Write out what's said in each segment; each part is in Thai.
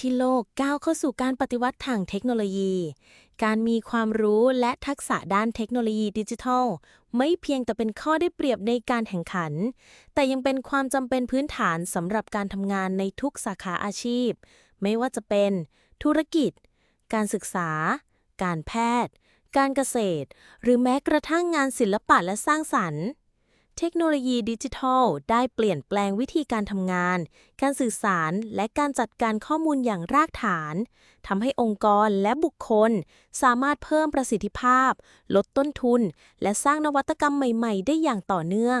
ที่โลกก้าวเข้าสู่การปฏิวัติทางเทคโนโลยี การมีความรู้และทักษะด้านเทคโนโลยีดิจิทัล ไม่เพียงแต่เป็นข้อได้เปรียบในการแข่งขัน แต่ยังเป็นความจำเป็นพื้นฐานสำหรับการทำงานในทุกสาขาอาชีพ ไม่ว่าจะเป็น ธุรกิจ การศึกษา การแพทย์ การเกษตร หรือแม้กระทั่งงานศิลปะและสร้างสรรค์ เทคโนโลยีดิจิทัล ได้เปลี่ยนแปลงวิธีการทำงาน การสื่อสารและการจัดการข้อมูลอย่างรากฐานทำให้องค์กรและบุคคล สามารถเพิ่มประสิทธิภาพ ลดต้นทุน และสร้างนวัตกรรมใหม่ ๆ ได้อย่างต่อเนื่อง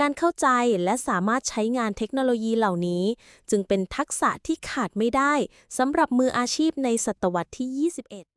การเข้าใจและสามารถใช้งานเทคโนโลยีเหล่านี้ จึงเป็นทักษะที่ขาดไม่ได้สำหรับมืออาชีพในศตวรรษที่ 21